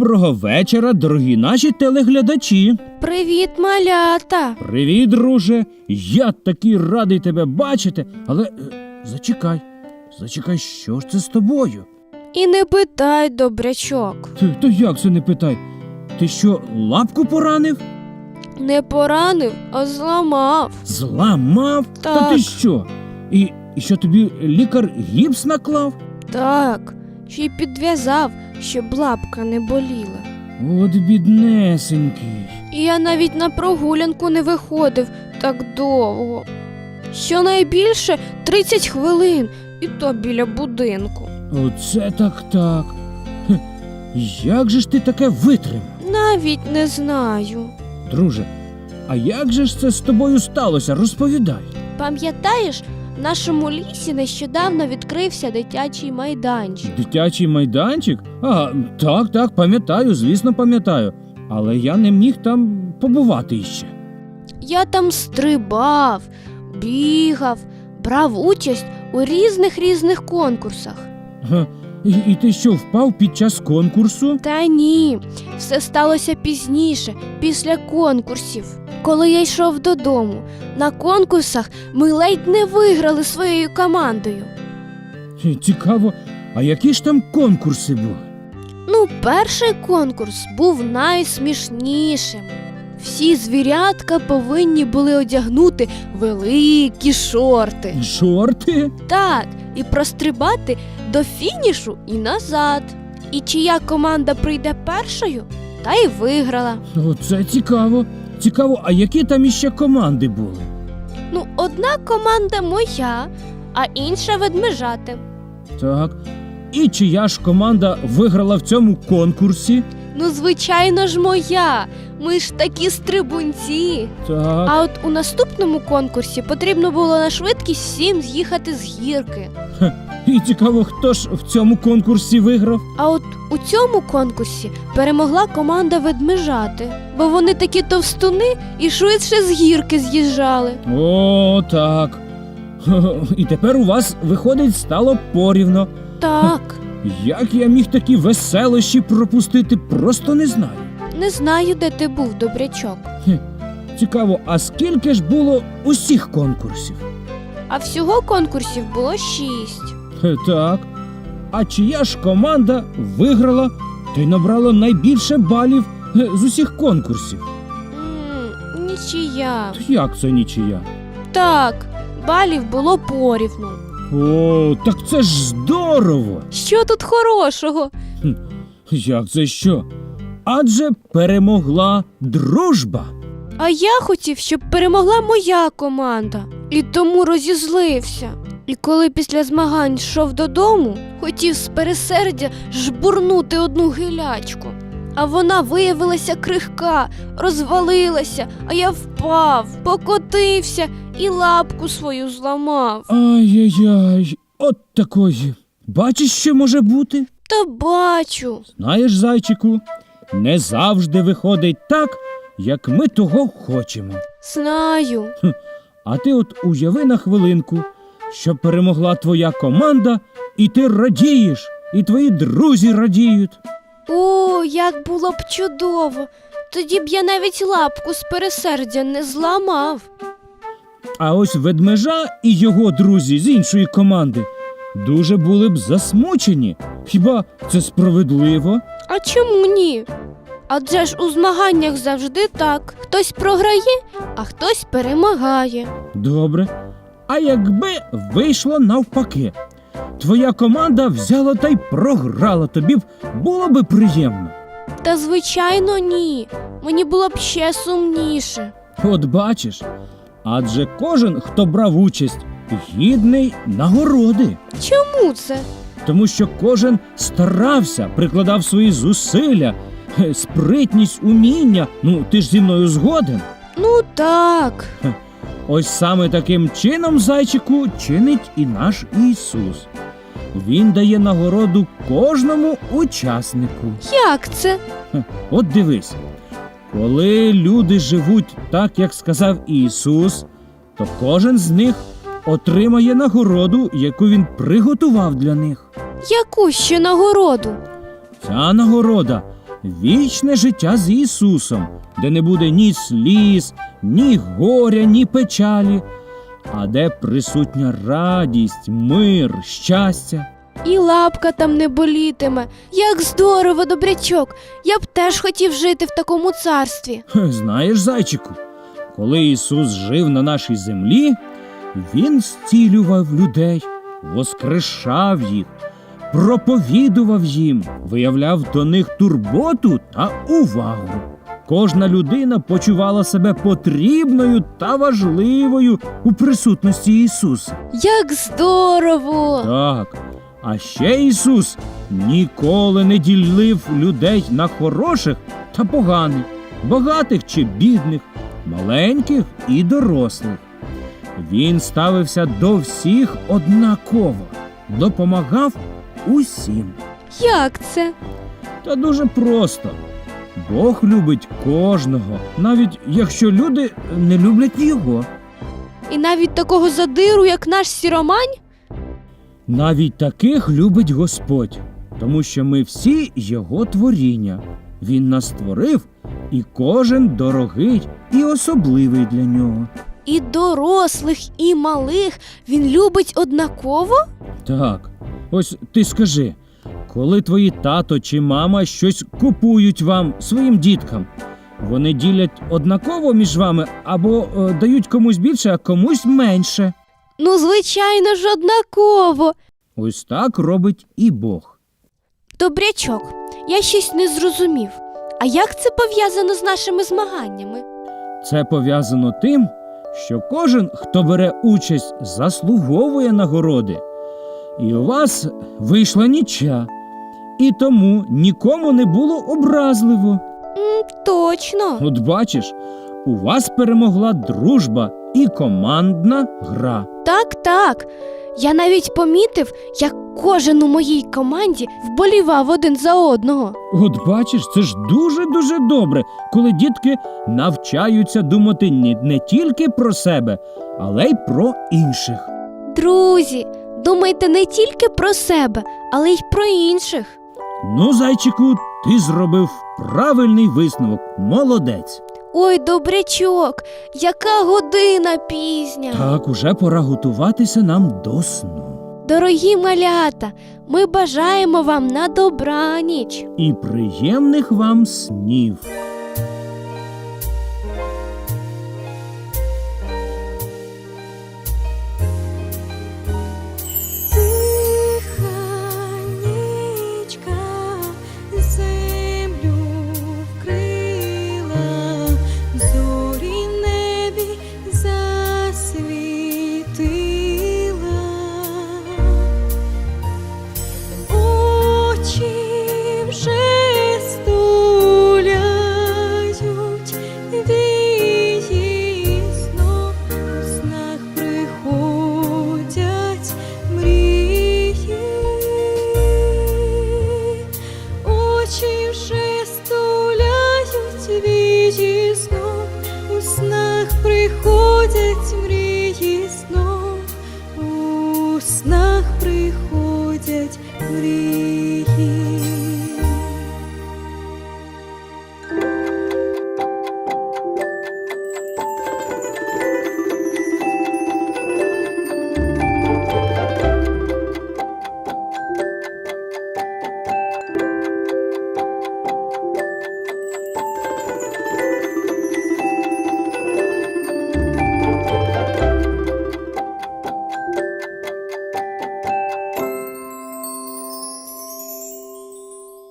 Доброго вечора, дорогі наші телеглядачі. Привіт, малята! Привіт, друже. Я такий радий тебе бачити, але е, зачекай, зачекай, що ж це з тобою? І не питай, добрячок. Ти, то як це не питай? Ти що, лапку поранив? Не поранив, а зламав. Зламав? Та ти що? І, і що тобі лікар гіпс наклав? Так, ще й підв'язав, щоб лапка не боліла. От біднесенький. І я навіть на прогулянку не виходив так довго. Щонайбільше 30 хвилин, і то біля будинку. Оце так так. Хе, Як же ж ти таке витримав? Навіть не знаю. Друже, а як же ж це з тобою сталося? Розповідай. Пам'ятаєш, в нашому лісі нещодавно відкрився дитячий майданчик. Дитячий майданчик? А, так, так, пам'ятаю, звісно, пам'ятаю. Але я не міг там побувати іще. Я там стрибав, бігав, брав участь у різних різних конкурсах. Га, І, і ти що, впав під час конкурсу? Та ні, все сталося пізніше, після конкурсів. Коли я йшов додому, на конкурсах ми ледь не виграли своєю командою. Цікаво, а які ж там конкурси були? Ну, перший конкурс був найсмішнішим. Всі звірятка повинні були одягнути великі шорти. Шорти? Так, і прострибати до фінішу і назад. І чия команда прийде першою, та й виграла. Оце цікаво. Цікаво, а які там іще команди були? Ну, одна команда моя, а інша ведмежати. Так. І чия ж команда виграла в цьому конкурсі? Ну, звичайно ж, моя. Ми ж такі стрибунці. Так. А от у наступному конкурсі потрібно було на швидкість всім з'їхати з гірки. І цікаво, хто ж в цьому конкурсі виграв? А от у цьому конкурсі перемогла команда ведмежати, бо вони такі товстуни і швидше з гірки з'їжджали. О, так. І тепер у вас виходить стало порівно. Так, Як я міг такі веселощі пропустити, просто не знаю. не знаю, де ти був, добрячок. Цікаво, а скільки ж було усіх конкурсів? А всього конкурсів було шість. Хе, Так. А чия ж команда виграла та й набрала найбільше балів е, з усіх конкурсів? м нічия. Як це нічия? Так, балів було порівну. О, так це ж здорово! Що тут хорошого? Як це що? Адже перемогла дружба. А я хотів, щоб перемогла моя команда, і тому розізлився. І коли після змагань йшов додому, хотів з пересердя жбурнути одну гилячку. А вона виявилася крихка, розвалилася, а я впав, покотився і лапку свою зламав. Ай-яй-яй, от такої. Бачиш, що може бути? Та бачу. Знаєш, зайчику, не завжди виходить так, як ми того хочемо. Знаю. А ти от уяви на хвилинку, що перемогла твоя команда, і ти радієш, і твої друзі радіють. О, як було б чудово. Тоді б я навіть лапку з пересердя не зламав. А ось ведмежа і його друзі з іншої команди дуже були б засмучені. Хіба це справедливо? А чому ні? Адже ж у змаганнях завжди так. Хтось програє, а хтось перемагає. Добре. А якби вийшло навпаки, твоя команда взяла та й програла, тобі б було би приємно. Та звичайно ні. Мені було б ще сумніше. От бачиш, адже кожен, хто брав участь, гідний нагороди, Чому це? тому що кожен старався, прикладав свої зусилля, е, спритність, уміння. Ну, ти ж зі мною згоден. Ну так. Ось саме таким чином, зайчику, чинить і наш Ісус. Він дає нагороду кожному учаснику. Як це? От дивись, коли люди живуть так, як сказав Ісус, то кожен з них отримає нагороду, яку він приготував для них. Яку ще нагороду? Ця нагорода вічне життя з Ісусом, де не буде ні сліз, ні горя, ні печалі, а де присутня радість, мир, щастя. І лапка там не болітиме. Як здорово, добрячок. Я б теж хотів жити в такому царстві. Хе, Знаєш, зайчику, коли Ісус жив на нашій землі, Він зцілював людей, воскрешав їх, проповідував їм, виявляв до них турботу та увагу. Кожна людина почувала себе потрібною та важливою у присутності Ісуса. Як здорово! Так. А ще Ісус ніколи не ділив людей на хороших та поганих, багатих чи бідних, маленьких і дорослих. Він ставився до всіх однаково, допомагав усім. Як це? Та дуже просто. Бог любить кожного, навіть якщо люди не люблять його. І навіть такого задиру, як наш сіромань? Навіть таких любить Господь, тому що ми всі Його творіння. Він нас створив, і кожен дорогий і особливий для нього. І дорослих, і малих він любить однаково? Так, ось ти скажи, коли твої тато чи мама щось купують вам своїм діткам, вони ділять однаково між вами або е, дають комусь більше, а комусь менше. Ну, звичайно ж, однаково. Ось так робить і Бог. Добрячок, я щось не зрозумів. А як це пов'язано з нашими змаганнями? Це пов'язано тим, що кожен, хто бере участь, заслуговує нагороди. І у вас вийшла нічя. І тому нікому не було образливо. М, точно. От бачиш, у вас перемогла дружба і командна гра. Так, так. Я навіть помітив, як кожен у моїй команді вболівав один за одного. От бачиш, це ж дуже-дуже добре, коли дітки навчаються думати не, не тільки про себе, але й про інших. Друзі, думайте не тільки про себе, але й про інших. Ну, зайчику, ти зробив правильний висновок. Молодець. Ой, добрячок, яка година пізня. Так, уже пора готуватися нам до сну. Дорогі малята, ми бажаємо вам на добраніч. І приємних вам снів. You.